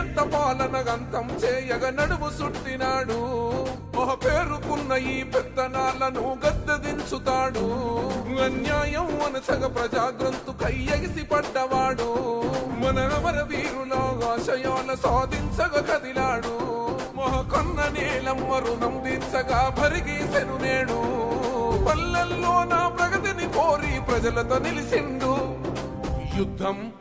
ఎంత నియంత పాలన గంతం చేయగ నడుము సుట్టినాడు. ఒక పేరుకున్న ఈ పెత్తనాలను గద్దదించుతాడు అన్యాయం అనసగ ప్రజాగ్రంతు కయ్యగిసి పడ్డవాడు. మన అమర వీరుల ఆశయాల సాధించగ కదిలాడు. మొహకొన్న నీలమ్మ రుణం దించగా భరిగీసెను నేడు. పల్లెల్లో నా ప్రగతిని కోరి ప్రజలతో నిలిసిండు. యుద్ధం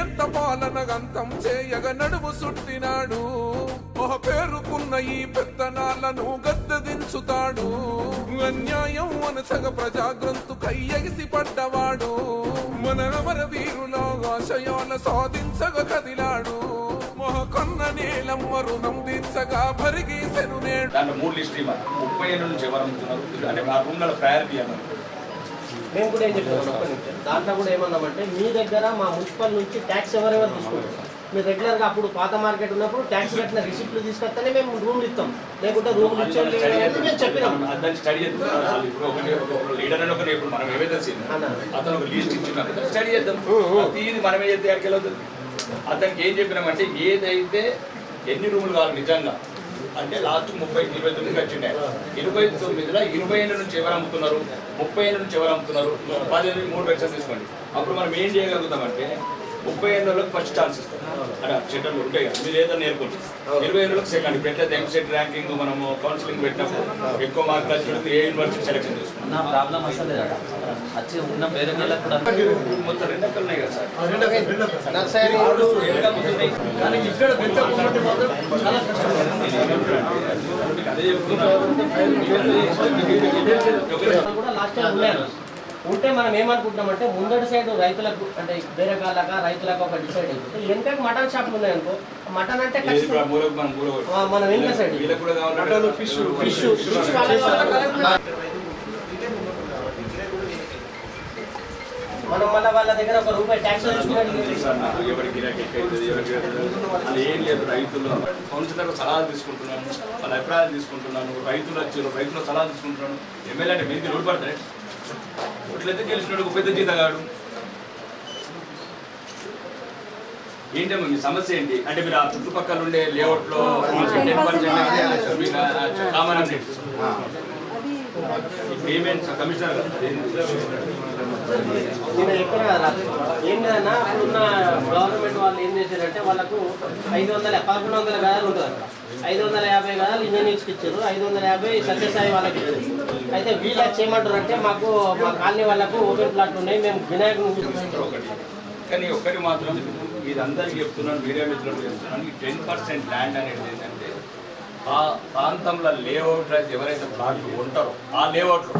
ఎంత పాలన గంతం చేయగ నడుము సుట్టినాడు. ఒక పేరుకున్న ఈ పెత్తనాలను గద్దదించుతాడు అన్యాయం అనసగ ప్రజాగ్రంథు కయ్యగిసి పడ్డవాడు. మన అమర వీరులో ఆశయాల సాధించగ కదిలాడు. మొహకొన్న నీలమ్మ రుణం దించగా భరిగీసెను నేడు. దాంట్లో మూడు లిస్ట్ ఇవ్వాలి. ముప్పై ఏళ్ళ నుంచి ఎవరు అమ్ముతున్నారు అంటే ఆ రూమ్ల ప్రయారిటీ అన్నారు మేము కూడా ఏం చెప్తాం ఒక్క నిమిషం. దాంట్లో కూడా ఏమన్నామంటే మీ దగ్గర మా మున్సిపల్ నుంచి ట్యాక్స్ ఎవరెవరు తీసుకుంటారు మీరు రెగ్యులర్గా అప్పుడు పాత మార్కెట్ ఉన్నప్పుడు ట్యాక్స్ కట్టిన రిసిప్ట్లు తీసుకొస్తేనే మేము రూమ్లు ఇస్తాం. లేకుంటే రూమ్లు మేము చెప్పినాం. మనం అతనికి ఏం చెప్పినామంటే ఏదైతే ఎన్ని రూములు కావాలి నిజంగా అంటే లాస్ట్ ముప్పై ఇరవై తొమ్మిది వచ్చిండే. ఇరవై తొమ్మిదిలో ఇరవై ఏళ్ళ నుంచి ఎవరు అమ్ముతున్నారు? ముప్పై ఏళ్ళ నుంచి ఎవరు అమ్ముతున్నారు? పదిహేను మూడు వెర్షన్స్ తీసుకోండి. అప్పుడు మనం ఏం చేయగలుగుతామంటే ముప్పై ఏళ్ళకి ఫస్ట్ ఛాన్స్ ఇస్తాం అక్కడ చెట్టలు ఉంటాయి కదా మీరు ఏదో నేర్పొచ్చు ఇరవై ఏళ్ళకి సెకండ్ ఇప్పుడు ఎట్లయితే ఎంసెట్ ర్యాంకింగ్ మనము కౌన్సిలింగ్ పెట్టినప్పుడు ఎక్కువ మార్కులు వచ్చినప్పుడు ఏ యూనివర్సిటీ సెలెక్షన్ చేసుకుంటాం. నా ప్రాబ్లం అసలు లేదు వచ్చి ఉన్న పేరు నెలకు కూడా మొత్తం రెండు ఎక్కలు ఉన్నాయి కదా సార్. నర్సరీ ఎన్ని అమ్ముతున్నాయి? కానీ ఇక్కడ పెంచకపోతే మాత్రం చాలా కష్టం. అదే చెప్తున్నాను కూడా లాస్ట్ టైం ఉన్నారు. ఉంటే మనం ఏమనుకుంటున్నామంటే ముందటి సైడ్ రైతులకు అంటే వేరే వాళ్ళక రైతులకు ఒక డిసైడ్ అయిపోతే వెనకకి మటన్ షాపులు ఉన్నాయనుకో మటన్ అంటే మనం వెనుక సైడ్. ఫిష్ ఫిష్ మనం మళ్ళీ వాళ్ళ దగ్గర ఒక రూపాయి ట్యాక్స్ ఏం లేదు రైతులు కౌన్సిలర్ సలహాలు తీసుకుంటున్నాను వాళ్ళ అభిప్రాయాలు తీసుకుంటున్నాను రైతులు వచ్చారు రైతుల సలహాలు తీసుకుంటున్నాను. ఎమ్మెల్యే అంటే మీకు రోడ్డు పడతాయి. ఇట్లయితే గెలిచినాడు ఒక పెద్ద జీతగాడు. ఏంటమ్మా మీ సమస్య ఏంటి? అంటే మీరు ఆ చుట్టుపక్కల ఉండే లేఅవుట్లో కామన్ పేమెంట్స్ కమిషనర్? కదా నేను చెప్పిన ఏం లేదన్నా గవర్నమెంట్ వాళ్ళు ఏం చేశారంటే వాళ్ళకు ఐదు వందల పదకొండు వందల గదాలు ఉంటుంది ఐదు వందల యాభై గదాలు ఇంజనీర్స్కి ఇచ్చారు. ఐదు వందల యాభై సత్యసాయి వాళ్ళకి ఇచ్చారు. అయితే వీళ్ళకి చేయమంటారు అంటే మాకు మా కాలనీ వాళ్ళకు ఓపెన్ ప్లాట్ ఉన్నాయి. మేము వినాయకుడు ఒకటి. కానీ ఒకటి మాత్రం ఇది చెప్తున్నాను మీడియా మిత్రులకు చెప్తున్నాను. ఈ టెన్ పర్సెంట్ ల్యాండ్ అనేది ఏంటంటే ఆ ప్రాంతంలో లేఅవుట్ అయితే ఎవరైతే ప్లాట్లు ఉంటారో ఆ లేఅవుట్లో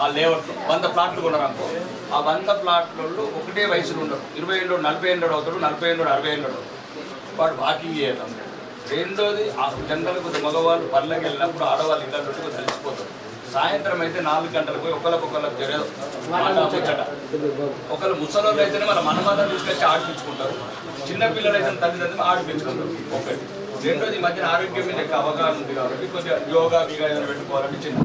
ఆ లేఅవుట్లో వంద ప్లాట్లు కొన్నారనుకో ఆ వంద ప్లాట్లలో ఒకటే వయసులో ఉండరు. ఇరవై ఏళ్ళు నలభై ఏళ్ళు అవుతాడు నలభై ఏళ్ళు అరవై ఏళ్ళు వాడు వాకింగ్ చేయాలి రెండోది ఆ జనరల్ కొద్ది మగవాళ్ళు పనులకు వెళ్ళినప్పుడు ఆడవాళ్ళు ఇళ్ళ నుండి కొద్దిగా కలిసిపోతారు సాయంత్రం అయితే నాలుగు గంటలకు పోయి ఒకరికొకరికి తెలియదు ముచ్చట. ఒకరు ముసలోళ్ళు అయితేనే మన మనమాదాలు తీసుకొచ్చి ఆడిపించుకుంటారు. చిన్న పిల్లలు అయితే తల్లిదండ్రులు ఆడిపించుకుంటారు. ఒకటి. రెండోది మధ్యన ఆరోగ్యం మీద అవగాహన ఉంది కాబట్టి కొద్దిగా యోగా వీగా ఏదైనా పెట్టుకోవాలని చిన్న